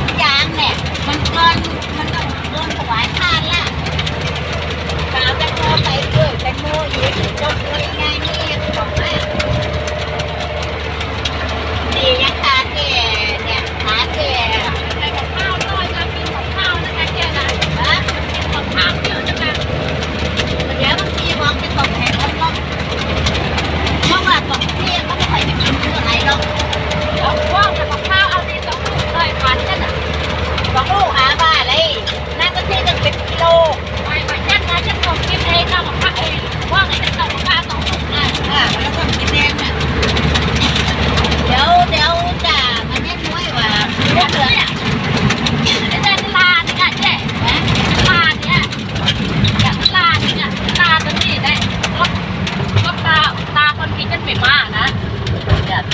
กยางเนี่ยมันเกิน มากนะ